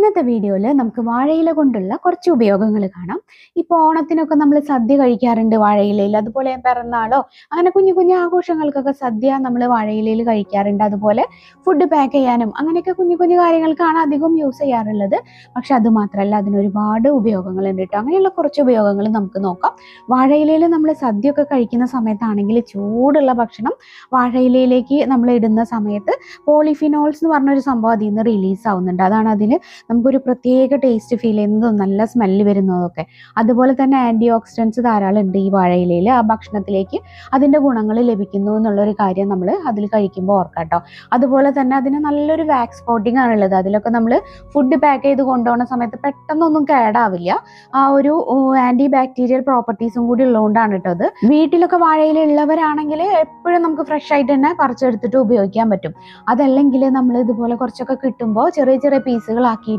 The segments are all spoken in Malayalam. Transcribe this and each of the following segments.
ഇന്നത്തെ വീഡിയോയിൽ നമുക്ക് വാഴയില കൊണ്ടുള്ള കുറച്ച് ഉപയോഗങ്ങൾ കാണാം. ഇപ്പോൾ ഓണത്തിനൊക്കെ നമ്മൾ സദ്യ കഴിക്കാറുണ്ട് വാഴയിലയിൽ അതുപോലെ പിറന്നാളോ അങ്ങനെ കുഞ്ഞു കുഞ്ഞു ആഘോഷങ്ങൾക്കൊക്കെ സദ്യ നമ്മൾ വാഴയിലയിൽ കഴിക്കാറുണ്ട്. അതുപോലെ ഫുഡ് പാക്ക് ചെയ്യാനും അങ്ങനെയൊക്കെ കുഞ്ഞു കുഞ്ഞു കാര്യങ്ങൾക്കാണ് അധികം യൂസ് ചെയ്യാറുള്ളത്. പക്ഷെ അത് മാത്രമല്ല അതിന് ഒരുപാട് ഉപയോഗങ്ങളുണ്ട് കേട്ടോ. അങ്ങനെയുള്ള കുറച്ച് ഉപയോഗങ്ങൾ നമുക്ക് നോക്കാം. വാഴയിലയിൽ നമ്മൾ സദ്യ ഒക്കെ കഴിക്കുന്ന സമയത്താണെങ്കിൽ ചൂടുള്ള ഭക്ഷണം വാഴയിലയിലേക്ക് നമ്മൾ ഇടുന്ന സമയത്ത് പോളിഫിനോൾസ് എന്ന് പറഞ്ഞൊരു സംഭവം അതിൽ നിന്ന് റിലീസ് ആവുന്നുണ്ട്. അതാണ് അതിന് നമുക്കൊരു പ്രത്യേക ടേസ്റ്റ് ഫീൽ ചെയ്യുന്നതും നല്ല സ്മെല്ല് വരുന്നതൊക്കെ. അതുപോലെ തന്നെ ആന്റി ഓക്സിഡൻസ് ധാരാളം ഉണ്ട് ഈ വാഴയിലയിൽ. ആ ഭക്ഷണത്തിലേക്ക് അതിന്റെ ഗുണങ്ങൾ ലഭിക്കുന്നു എന്നുള്ളൊരു കാര്യം നമ്മൾ അതിൽ കഴിക്കുമ്പോൾ ഓർക്കാട്ടോ അതുപോലെ തന്നെ അതിന് നല്ലൊരു വാക്സ് കോട്ടിംഗ് ആണുള്ളത് അതിലൊക്കെ നമ്മൾ ഫുഡ് പാക്ക് ചെയ്ത് കൊണ്ടുപോകുന്ന സമയത്ത് പെട്ടെന്നൊന്നും കേടാവില്ല. ആ ഒരു ആന്റി ബാക്ടീരിയൽ പ്രോപ്പർട്ടീസും കൂടി ഉള്ളതുകൊണ്ടാണ് കേട്ടോ അത്. വീട്ടിലൊക്കെ വാഴയില ഉള്ളവരാണെങ്കിൽ എപ്പോഴും നമുക്ക് ഫ്രഷ് ആയിട്ട് തന്നെ പറിച്ചെടുത്തിട്ട് ഉപയോഗിക്കാൻ പറ്റും. അതല്ലെങ്കിൽ നമ്മൾ ഇതുപോലെ കുറച്ചൊക്കെ കിട്ടുമ്പോൾ ചെറിയ ചെറിയ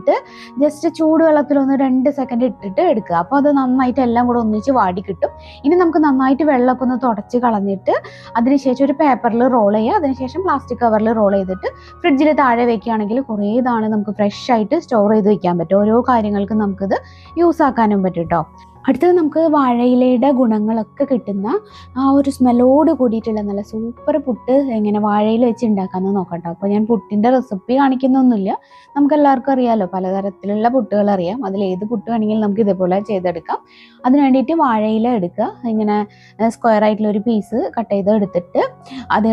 പീസുകളാക്കിയിട്ട് ജസ്റ്റ് ചൂടുവെള്ളത്തിലൊന്ന് രണ്ട് സെക്കൻഡ് ഇട്ടിട്ട് എടുക്കുക. അപ്പോൾ അത് നന്നായിട്ട് എല്ലാം കൂടെ ഒന്നിച്ച് വാടി കിട്ടും. ഇനി നമുക്ക് നന്നായിട്ട് വെള്ളമൊക്കെ ഒന്ന് തുടച്ച് കളഞ്ഞിട്ട് അതിനുശേഷം ഒരു പേപ്പറിൽ റോൾ ചെയ്യുക. അതിനുശേഷം പ്ലാസ്റ്റിക് കവറിൽ റോൾ ചെയ്തിട്ട് ഫ്രിഡ്ജിൽ താഴെ വെക്കുകയാണെങ്കിൽ കുറേ ഇതാണ് നമുക്ക് ഫ്രഷ് ആയിട്ട് സ്റ്റോർ ചെയ്ത് വെക്കാൻ പറ്റും. ഓരോ കാര്യങ്ങൾക്കും നമുക്കിത് യൂസ് ആക്കാനും പറ്റും കേട്ടോ അടുത്തത് നമുക്ക് വാഴയിലയുടെ ഗുണങ്ങളൊക്കെ കിട്ടുന്ന ആ ഒരു സ്മെല്ലോട് കൂടിയിട്ടുള്ള നല്ല സൂപ്പർ പുട്ട് എങ്ങനെ വാഴയിൽ വെച്ച് ഉണ്ടാക്കാമെന്ന് നോക്കട്ടോ അപ്പോൾ ഞാൻ പുട്ടിന്റെ റെസിപ്പി കാണിക്കുന്നൊന്നുമില്ല. നമുക്ക് എല്ലാവർക്കും അറിയാമല്ലോ പലതരത്തിലുള്ള പുട്ടുകൾ അറിയാം. അതിൽ ഏത് പുട്ട് വേണമെങ്കിലും നമുക്ക് ഇതേപോലെ ചെയ്തെടുക്കാം. അതിന് വേണ്ടിയിട്ട് വാഴയില എടുക്കുക. ഇങ്ങനെ സ്ക്വയർ ആയിട്ടുള്ള ഒരു പീസ് കട്ട് ചെയ്ത് എടുത്തിട്ട് അത്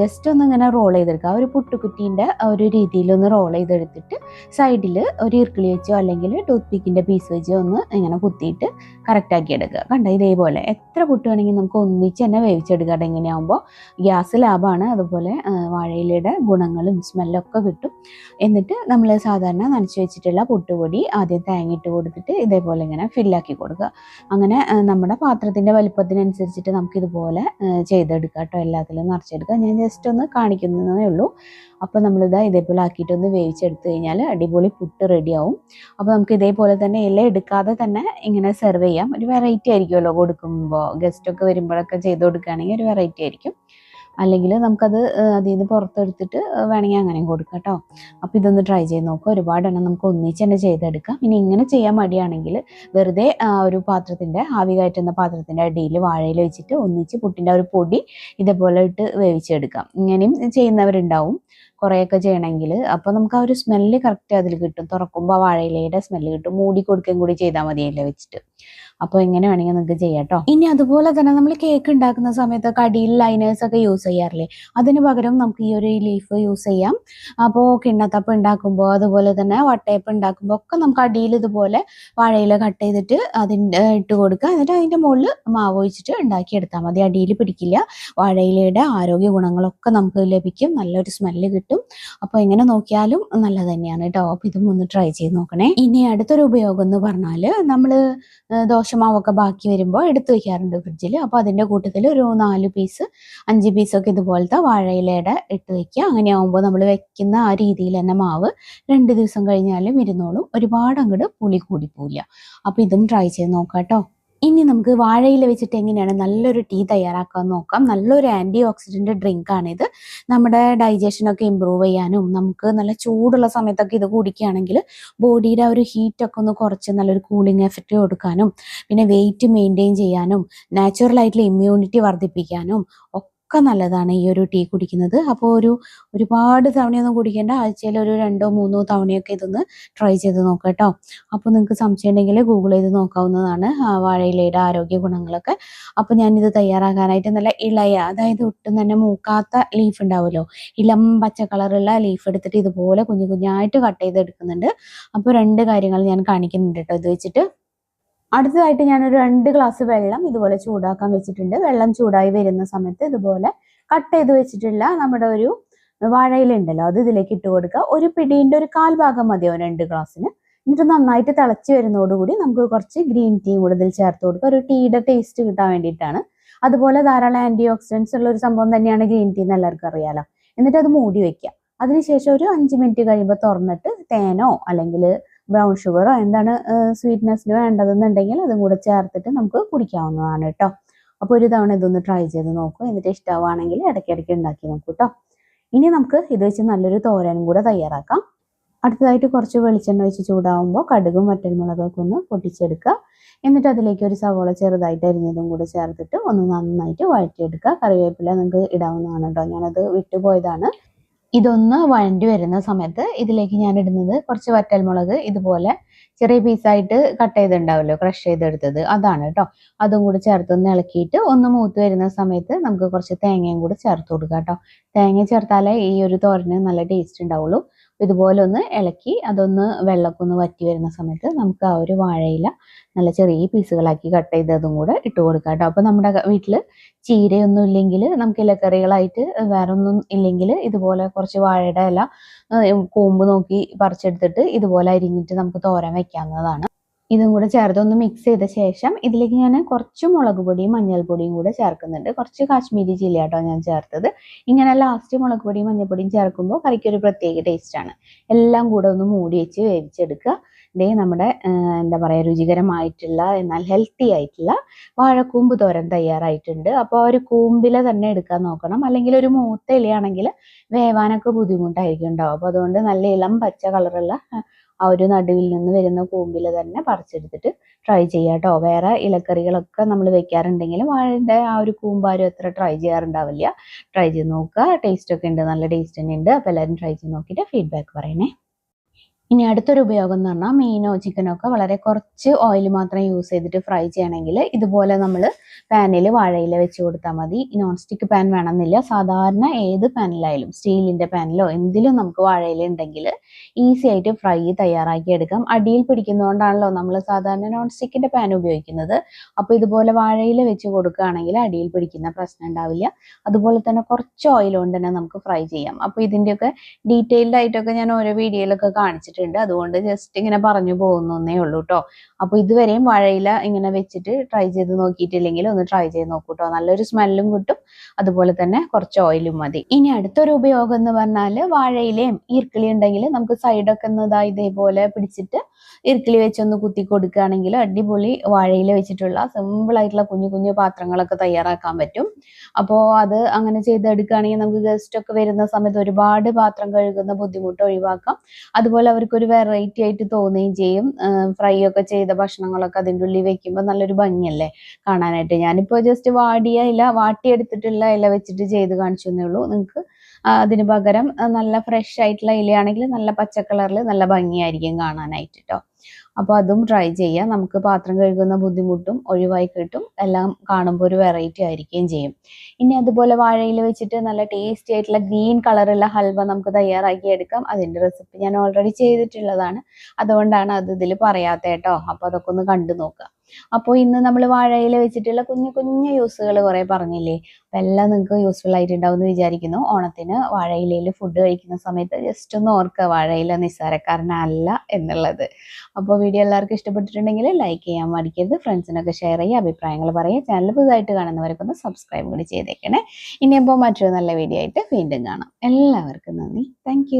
ജസ്റ്റ് ഒന്ന് ഇങ്ങനെ റോൾ ചെയ്തെടുക്കുക. ഒരു പുട്ടുകുറ്റീന്റെ ഒരു രീതിയിലൊന്ന് റോൾ ചെയ്തെടുത്തിട്ട് സൈഡിൽ ഒരു ഇർക്കിളി വെച്ചോ അല്ലെങ്കിൽ ടൂത്ത് പീസ് വെച്ചോ ഒന്ന് ഇങ്ങനെ കുത്തിയിട്ട് കറക്റ്റ് ആക്കി എടുക്കുക. കണ്ടോ? ഇതേപോലെ എത്ര പുട്ട് വേണമെങ്കിൽ നമുക്ക് ഒന്നിച്ച് തന്നെ വേവിച്ചെടുക്കുക. എങ്ങനെയാകുമ്പോൾ ഗ്യാസ് ലാഭമാണ് അതുപോലെ വാഴയിലയുടെ ഗുണങ്ങളും സ്മെല്ലൊക്കെ കിട്ടും. എന്നിട്ട് നമ്മൾ സാധാരണ നനച്ച് വെച്ചിട്ടുള്ള പുട്ടുപൊടി ആദ്യം തേങ്ങിട്ട് കൊടുത്തിട്ട് ഇതേപോലെ ഇങ്ങനെ ഫില്ലാക്കി കൊടുക്കുക. അങ്ങനെ നമ്മുടെ പാത്രത്തിന്റെ വലുപ്പത്തിനനുസരിച്ചിട്ട് നമുക്ക് ഇതുപോലെ ആ, ചെയ്തെടുക്കാം കേട്ടോ. എല്ലാത്തിലും നിറച്ചെടുക്കുക. ഞാൻ ജസ്റ്റ് ഒന്ന് കാണിക്കുന്നതേ ഉള്ളൂ. അപ്പോൾ നമ്മളിതാ ഇതേപോലെ ആക്കിയിട്ടൊന്ന് വേവിച്ചെടുത്ത് കഴിഞ്ഞാൽ അടിപൊളി പുട്ട് റെഡിയാവും അപ്പോൾ നമുക്ക് ഇതേപോലെ തന്നെ ഇല എടുക്കാതെ തന്നെ ഇങ്ങനെ സെർവ് ചെയ്യാം. ഒരു വെറൈറ്റി ആയിരിക്കുമല്ലോ കൊടുക്കുമ്പോൾ ഗസ്റ്റൊക്കെ വരുമ്പോഴൊക്കെ ചെയ്ത് കൊടുക്കുകയാണെങ്കിൽ ഒരു വെറൈറ്റി ആയിരിക്കും. അല്ലെങ്കിൽ നമുക്കത് അതിൽ നിന്ന് പുറത്തെടുത്തിട്ട് വേണമെങ്കിൽ അങ്ങനെയും കൊടുക്കാം കേട്ടോ. അപ്പോൾ ഇതൊന്ന് ട്രൈ ചെയ്ത് നോക്കുക ഒരുപാടെണ്ണം നമുക്ക് ഒന്നിച്ച് തന്നെ ചെയ്തെടുക്കാം. ഇനി ഇങ്ങനെ ചെയ്യാൻ മടിയാണെങ്കിൽ വെറുതെ ഒരു പാത്രത്തിന്റെ ആവി കയറ്റുന്ന പാത്രത്തിന്റെ അടിയിൽ വാഴയിൽ വെച്ചിട്ട് ഒന്നിച്ച് പുട്ടിന്റെ ഒരു പൊടി ഇതേപോലെ ഇട്ട് വേവിച്ചെടുക്കാം. ഇങ്ങനെയും ചെയ്യുന്നവരുണ്ടാവും. കുറേയൊക്കെ ചെയ്യണമെങ്കിൽ. അപ്പോൾ നമുക്ക് ആ ഒരു സ്മെല്ല് കറക്റ്റ് അതിൽ കിട്ടും. തുറക്കുമ്പോൾ വാഴയിലയുടെ സ്മെല്ല് കിട്ടും. മൂടി കൊടുക്കുകയും കൂടി ചെയ്താൽ മതിയല്ലേ വെച്ചിട്ട്. അപ്പോൾ എങ്ങനെ വേണമെങ്കിൽ നിങ്ങൾക്ക് ചെയ്യാം കേട്ടോ ഇനി അതുപോലെ തന്നെ നമ്മൾ കേക്ക് ഉണ്ടാക്കുന്ന സമയത്ത് കടിയിൽ ലൈനേഴ്സ് ഒക്കെ യൂസ് ചെയ്യാറില്ലേ? അതിന് പകരം നമുക്ക് ഈ ഒരു ലീഫ് യൂസ് ചെയ്യാം. അപ്പോൾ കിണ്ണത്തപ്പ് ഉണ്ടാക്കുമ്പോൾ അതുപോലെ തന്നെ വട്ടയപ്പ് ഉണ്ടാക്കുമ്പോൾ ഒക്കെ നമുക്ക് അടിയിൽ ഇതുപോലെ വാഴയില കട്ട് ചെയ്തിട്ട് അതിന്റെ ഇട്ട് കൊടുക്കുക. എന്നിട്ട് അതിന്റെ മുകളിൽ മാവ് ഒഴിച്ചിട്ട് ഉണ്ടാക്കിയെടുത്താൽ മതി. അടിയിൽ പിടിക്കില്ല. വാഴയിലയുടെ ആരോഗ്യ ഗുണങ്ങളൊക്കെ നമുക്ക് ലഭിക്കും. നല്ലൊരു സ്മെല്ല് കിട്ടും. അപ്പോൾ എങ്ങനെ നോക്കിയാലും നല്ലത് തന്നെയാണ് കേട്ടോ അപ്പോൾ ഇതും ഒന്ന് ട്രൈ ചെയ്ത് നോക്കണേ. ഇനി അടുത്തൊരു ഉപയോഗം എന്ന് പറഞ്ഞാൽ നമ്മൾ ദോശമാവൊക്കെ ബാക്കി വരുമ്പോൾ എടുത്തു വയ്ക്കാറുണ്ട് ഫ്രിഡ്ജിൽ അപ്പോൾ അതിന്റെ കൂട്ടത്തിൽ ഒരു നാല് പീസ് അഞ്ച് പീസൊക്കെ ഇതുപോലത്തെ വാഴയിലയുടെ ഇട്ട് വെക്കുക. അങ്ങനെയാകുമ്പോൾ നമ്മൾ വെക്കുന്ന ആ രീതിയിൽ തന്നെ മാവ് രണ്ട് ദിവസം കഴിഞ്ഞാലും ഇരുന്നോളും. ഒരുപാട് അങ്ങോട്ട് പുളി കൂടിപ്പോയില്ല അപ്പോൾ ഇതും ട്രൈ ചെയ്ത് നോക്കാം കേട്ടോ ഇനി നമുക്ക് വാഴയില വെച്ചിട്ട് എങ്ങനെയാണ് നല്ലൊരു ടീ തയ്യാറാക്കാൻ നോക്കാം. നല്ലൊരു ആന്റി ഓക്സിഡന്റ് ഡ്രിങ്ക് ആണിത്. നമ്മുടെ ഡൈജഷനൊക്കെ ഇമ്പ്രൂവ് ചെയ്യാനും നമുക്ക് നല്ല ചൂടുള്ള സമയത്തൊക്കെ ഇത് കുടിക്കുകയാണെങ്കിൽ ബോഡിയുടെ ഒരു ഹീറ്റൊക്കെ ഒന്ന് കുറച്ച് നല്ലൊരു കൂളിംഗ് എഫക്റ്റ് കൊടുക്കാനും പിന്നെ വെയിറ്റ് മെയിന്റെയിൻ ചെയ്യാനും നാച്ചുറൽ ആയിട്ടുള്ള ഇമ്മ്യൂണിറ്റി വർദ്ധിപ്പിക്കാനും നല്ലതാണ് ഈ ഒരു ടീ കുടിക്കുന്നത്. അപ്പോൾ ഒരു ഒരുപാട് തവണയൊന്നും കുടിക്കേണ്ട. ആഴ്ചയിൽ ഒരു രണ്ടോ മൂന്നോ തവണയൊക്കെ ഇതൊന്ന് ട്രൈ ചെയ്ത് നോക്കാം കേട്ടോ. അപ്പോൾ നിങ്ങൾക്ക് സംശയം ഉണ്ടെങ്കിൽ ഗൂഗിൾ ചെയ്ത് നോക്കാവുന്നതാണ് വാഴയിലയുടെ ആരോഗ്യ ഗുണങ്ങളൊക്കെ. അപ്പോൾ ഞാനിത് തയ്യാറാക്കാനായിട്ട് നല്ല ഇളയ അതായത് ഒട്ടും തന്നെ മൂക്കാത്ത ലീഫ് ഉണ്ടാവുമല്ലോ? ഇളം പച്ച കളറുള്ള ലീഫ് എടുത്തിട്ട് ഇതുപോലെ കുഞ്ഞു കുഞ്ഞായിട്ട് കട്ട് ചെയ്ത് ചെയ്തെടുക്കുന്നുണ്ട്. അപ്പോൾ രണ്ട് കാര്യങ്ങൾ ഞാൻ കാണിക്കുന്നുണ്ട് കേട്ടോ. ഇത് വെച്ചിട്ട് അടുത്തതായിട്ട് ഞാൻ ഒരു രണ്ട് ഗ്ലാസ് വെള്ളം ഇതുപോലെ ചൂടാക്കാൻ വെച്ചിട്ടുണ്ട്. വെള്ളം ചൂടായി വരുന്ന സമയത്ത് ഇതുപോലെ കട്ട് ചെയ്ത് വെച്ചിട്ടുള്ള നമ്മുടെ ഒരു വാഴയിലുണ്ടല്ലോ അത് ഇതിലേക്ക് ഇട്ട് കൊടുക്കുക. ഒരു പിടീന്റെ ഒരു കാൽ ഭാഗം മതിയാവും രണ്ട് ഗ്ലാസ്സിന് എന്നിട്ട് നന്നായിട്ട് തിളച്ച് വരുന്നതോടുകൂടി നമുക്ക് കുറച്ച് ഗ്രീൻ ടീ കൂടുതൽ ചേർത്ത് കൊടുക്കുക. ഒരു ടീയുടെ ടേസ്റ്റ് കിട്ടാൻ വേണ്ടിയിട്ടാണ്. അതുപോലെ ധാരാളം ആന്റി ഓക്സിഡൻസ് ഉള്ള ഒരു സംഭവം തന്നെയാണ് ഗ്രീൻ ടീ എന്ന് എല്ലാവർക്കും അറിയാലോ. എന്നിട്ട് അത് മൂടി വെക്കുക. അതിനുശേഷം ഒരു അഞ്ച് മിനിറ്റ് കഴിയുമ്പോൾ തുറന്നിട്ട് തേനോ അല്ലെങ്കിൽ ബ്രൗൺ ഷുഗറോ എന്താണ് സ്വീറ്റ്നെസ്സിന് വേണ്ടതെന്നുണ്ടെങ്കിൽ അതും കൂടെ ചേർത്തിട്ട് നമുക്ക് കുടിക്കാവുന്നതാണ് കേട്ടോ. അപ്പോൾ ഒരു തവണ ഇതൊന്ന് ട്രൈ ചെയ്ത് നോക്കൂ. എന്നിട്ട് ഇഷ്ടമാണെങ്കിൽ ഇടയ്ക്കിടയ്ക്ക് ഉണ്ടാക്കി നോക്കൂ കേട്ടോ ഇനി നമുക്ക് ഇത് വെച്ച് നല്ലൊരു തോരനും കൂടെ തയ്യാറാക്കാം. അടുത്തതായിട്ട് കുറച്ച് വെളിച്ചെണ്ണ വെച്ച് ചൂടാവുമ്പോൾ കടുകും വറ്റൽമുളകൊക്കെ ഒന്ന് പൊട്ടിച്ചെടുക്കുക. എന്നിട്ട് അതിലേക്ക് ഒരു സവോള ചെറുതായിട്ട് അരിഞ്ഞതും കൂടെ ചേർത്തിട്ട് ഒന്ന് നന്നായിട്ട് വഴറ്റിയെടുക്കുക. കറിവേപ്പില നിങ്ങൾക്ക് ഇടാവുന്നതാണ് കേട്ടോ ഞാനത് വിട്ടുപോയതാണ്. ഇതൊന്ന് വഴണ്ടി വരുന്ന സമയത്ത് ഇതിലേക്ക് ഞാൻ ഇടുന്നത് കുറച്ച് വറ്റൽമുളക് ഇതുപോലെ ചെറിയ പീസായിട്ട് കട്ട് ചെയ്തിട്ടുണ്ടാവുമല്ലോ ക്രഷ് ചെയ്തെടുത്തത്. അതാണ് കേട്ടോ അതും കൂടി ചേർത്ത് ഒന്ന് ഇളക്കിയിട്ട് ഒന്ന് മൂത്ത് വരുന്ന സമയത്ത് നമുക്ക് കുറച്ച് തേങ്ങയും കൂടി ചേർത്ത് കൊടുക്കാം കേട്ടോ തേങ്ങ ചേർത്താലേ ഈ ഒരു തോരന് നല്ല ടേസ്റ്റ് ഉണ്ടാവുള്ളൂ. ഇതുപോലെ ഒന്ന് ഇളക്കി അതൊന്ന് വെള്ളക്കൊന്ന് വറ്റി വരുന്ന സമയത്ത് നമുക്ക് ആ ഒരു വാഴയില നല്ല ചെറിയ പീസുകളാക്കി കട്ട് ചെയ്തതും കൂടെ ഇട്ട് കൊടുക്കാം കേട്ടോ. അപ്പോൾ നമ്മുടെ വീട്ടിൽ ചീരയൊന്നും ഇല്ലെങ്കിൽ നമുക്ക് ഇലക്കറികളായിട്ട് വേറെ ഒന്നും ഇല്ലെങ്കിൽ ഇതുപോലെ കുറച്ച് വാഴയുടെ ഇല കൂമ്പ് നോക്കി പറിച്ചെടുത്തിട്ട് ഇതുപോലെ അരിഞ്ഞിട്ട് നമുക്ക് തോരൻ വെക്കാവുന്നതാണ്. ഇതും കൂടെ ചേർത്ത് ഒന്ന് മിക്സ് ചെയ്ത ശേഷം ഇതിലേക്ക് ഞാൻ കുറച്ച് മുളക് പൊടിയും മഞ്ഞൾപ്പൊടിയും കൂടെ ചേർക്കുന്നുണ്ട്. കുറച്ച് കാശ്മീരി ചില്ലി ആട്ടോ ഞാൻ ചേർത്തത്. ഇങ്ങനെ ലാസ്റ്റ് മുളക് പൊടിയും മഞ്ഞൾപ്പൊടിയും ചേർക്കുമ്പോൾ കറിക്ക് ഒരു പ്രത്യേക ടേസ്റ്റാണ് എല്ലാം കൂടെ ഒന്ന് മൂടി വെച്ച് വേവിച്ചെടുക്കുക. ഇതേ നമ്മുടെ എന്താ പറയുക രുചികരമായിട്ടുള്ള എന്നാൽ ഹെൽത്തി ആയിട്ടുള്ള വാഴക്കൂമ്പ് തോരൻ തയ്യാറായിട്ടുണ്ട്. അപ്പോൾ ഒരു കൂമ്പില തന്നെ എടുക്കാൻ നോക്കണം. അല്ലെങ്കിൽ ഒരു മൂത്ത ഇലയാണെങ്കിൽ വേവാനൊക്കെ ബുദ്ധിമുട്ടായിരിക്കും ഉണ്ടാവും. അപ്പോൾ അതുകൊണ്ട് നല്ല ഇളം പച്ച കളറുള്ള ആ ഒരു നടുവിൽ നിന്ന് വരുന്ന കൂമ്പിൽ തന്നെ പറിച്ചെടുത്തിട്ട് ട്രൈ ചെയ്യാം കേട്ടോ വേറെ ഇലക്കറികളൊക്കെ നമ്മൾ വെക്കാറുണ്ടെങ്കിലും വാഴന്റെ ആ ഒരു കൂമ്പാരും അത്ര ട്രൈ ചെയ്യാറുണ്ടാവില്ല. ട്രൈ ചെയ്ത് നോക്കുക. ടേസ്റ്റ് ഒക്കെ ഉണ്ട്. നല്ല ടേസ്റ്റ് തന്നെ ഉണ്ട്. അപ്പോൾ എല്ലാവരും ട്രൈ ചെയ്ത് നോക്കിയിട്ട് ഫീഡ്ബാക്ക് പറയണേ. ഇനി അടുത്തൊരു ഉപയോഗം എന്ന് പറഞ്ഞാൽ മീനോ ചിക്കനോ ഒക്കെ വളരെ കുറച്ച് ഓയിൽ മാത്രം യൂസ് ചെയ്തിട്ട് ഫ്രൈ ചെയ്യണമെങ്കിൽ ഇതുപോലെ നമ്മൾ പാനിൽ വാഴയില വെച്ച് കൊടുത്താൽ മതി. നോൺ സ്റ്റിക്ക് പാൻ വേണമെന്നില്ല. സാധാരണ ഏത് പാനിലായാലും സ്റ്റീലിന്റെ പാനിലോ എന്തിലും നമുക്ക് വാഴയില ഉണ്ടെങ്കിൽ ഈസി ആയിട്ട് ഫ്രൈ തയ്യാറാക്കി എടുക്കാം. അടിയിൽ പിടിക്കുന്നതുകൊണ്ടാണല്ലോ നമ്മൾ സാധാരണ നോൺ സ്റ്റിക്കിന്റെ പാൻ ഉപയോഗിക്കുന്നത്. അപ്പോൾ ഇതുപോലെ വാഴയില വെച്ച് കൊടുക്കുകയാണെങ്കിൽ അടിയിൽ പിടിക്കുന്ന പ്രശ്നം ഉണ്ടാവില്ല. അതുപോലെ തന്നെ കുറച്ച് ഓയിൽ കൊണ്ട് തന്നെ നമുക്ക് ഫ്രൈ ചെയ്യാം. അപ്പോൾ ഇതിന്റെയൊക്കെ ഡീറ്റെയിൽഡ് ആയിട്ടൊക്കെ ഞാൻ ഓരോ വീഡിയോയിലൊക്കെ കാണിച്ചിട്ടുണ്ട്. അതുകൊണ്ട് ജസ്റ്റ് ഇങ്ങനെ പറഞ്ഞു പോകുന്നേ ഉള്ളൂ കേട്ടോ അപ്പോൾ ഇതുവരെയും വാഴയില ഇങ്ങനെ വെച്ചിട്ട് ട്രൈ ചെയ്ത് നോക്കിയിട്ടില്ലെങ്കിൽ ഒന്ന് ട്രൈ ചെയ്ത് നോക്കൂ കേട്ടോ നല്ലൊരു സ്മെല്ലും കിട്ടും. അതുപോലെ തന്നെ കുറച്ച് ഓയിലും മതി. ഇനി അടുത്തൊരു ഉപയോഗം എന്ന് പറഞ്ഞാൽ വാഴയിലയും ഈർക്കിളി ഉണ്ടെങ്കിൽ നമുക്ക് സൈഡൊക്കെ ഒന്ന് ഇതാ ഇതേപോലെ പിടിച്ചിട്ട് ഇർക്കിളി വെച്ചൊന്ന് കുത്തി കൊടുക്കുകയാണെങ്കിൽ അടിപൊളി വാഴയില വെച്ചിട്ടുള്ള സിമ്പിൾ ആയിട്ടുള്ള കുഞ്ഞു കുഞ്ഞു പാത്രങ്ങളൊക്കെ തയ്യാറാക്കാൻ പറ്റും. അപ്പോൾ അത് അങ്ങനെ ചെയ്തെടുക്കുകയാണെങ്കിൽ നമുക്ക് ഗസ്റ്റ് ഒക്കെ വരുന്ന സമയത്ത് ഒരുപാട് പാത്രം കഴുകുന്ന ബുദ്ധിമുട്ട് ഒഴിവാക്കാം. അതുപോലെ അവർക്കൊരു വെറൈറ്റി ആയിട്ട് തോന്നുകയും ചെയ്യും. ഫ്രൈ ഒക്കെ ചെയ്ത ഭക്ഷണങ്ങളൊക്കെ അതിന്റെ ഉള്ളിൽ വെക്കുമ്പോൾ നല്ലൊരു ഭംഗിയല്ലേ കാണാനായിട്ട്. ഞാനിപ്പോൾ ജസ്റ്റ് വാടിയ ഇല വാട്ടിയെടുത്തിട്ടുള്ള ഇല വെച്ചിട്ട് ചെയ്ത് കാണിച്ചു എന്നേ ഉള്ളൂ. നിങ്ങൾക്ക് അതിന് പകരം നല്ല ഫ്രഷ് ആയിട്ടുള്ള ഇലയാണെങ്കിൽ നല്ല പച്ച കളറിൽ നല്ല ഭംഗിയായിരിക്കും കാണാനായിട്ട് കേട്ടോ അപ്പോൾ അതും ട്രൈ ചെയ്യാം. നമുക്ക് പാത്രം കഴുകുന്ന ബുദ്ധിമുട്ടും ഒഴിവായി കിട്ടും. എല്ലാം കാണുമ്പോൾ ഒരു വെറൈറ്റി ആയിരിക്കുകയും ചെയ്യും. ഇനി അതുപോലെ വാഴയിൽ വെച്ചിട്ട് നല്ല ടേസ്റ്റി ആയിട്ടുള്ള ഗ്രീൻ കളറുള്ള ഹൽവ നമുക്ക് തയ്യാറാക്കി എടുക്കാം. അതിന്റെ റെസിപ്പി ഞാൻ ഓൾറെഡി ചെയ്തിട്ടുള്ളതാണ്. അതുകൊണ്ടാണ് അത് ഇതിൽ പറയാത്ത കേട്ടോ. അപ്പോൾ അതൊക്കെ ഒന്ന് കണ്ടു നോക്കുക. അപ്പോൾ ഇന്ന് നമ്മൾ വാഴയിൽ വെച്ചിട്ടുള്ള കുഞ്ഞു കുഞ്ഞു യൂസുകൾ കുറേ പറഞ്ഞില്ലേ? അപ്പം എല്ലാം നിങ്ങൾക്ക് യൂസ്ഫുൾ ആയിട്ടുണ്ടാവും എന്ന് വിചാരിക്കുന്നു. ഓണത്തിന് വാഴയിലയിൽ ഫുഡ് കഴിക്കുന്ന സമയത്ത് ജസ്റ്റ് ഒന്ന് ഓർക്കുക വാഴയില നിസ്സാരക്കാരനല്ല എന്നുള്ളത്. അപ്പോൾ വീഡിയോ എല്ലാവർക്കും ഇഷ്ടപ്പെട്ടിട്ടുണ്ടെങ്കിൽ ലൈക്ക് ചെയ്യാൻ മടിക്കരുത്. ഫ്രണ്ട്സിനൊക്കെ ഷെയർ ചെയ്യുക അഭിപ്രായങ്ങൾ പറയുക. ചാനൽ പുതുതായിട്ട് കാണുന്നവരൊക്കെ ഒന്ന് സബ്സ്ക്രൈബ് കൂടി ചെയ്തേക്കണേ. ഇനിയപ്പോൾ മറ്റൊരു നല്ല വീഡിയോ ആയിട്ട് വീണ്ടും കാണാം. എല്ലാവർക്കും നന്ദി. താങ്ക്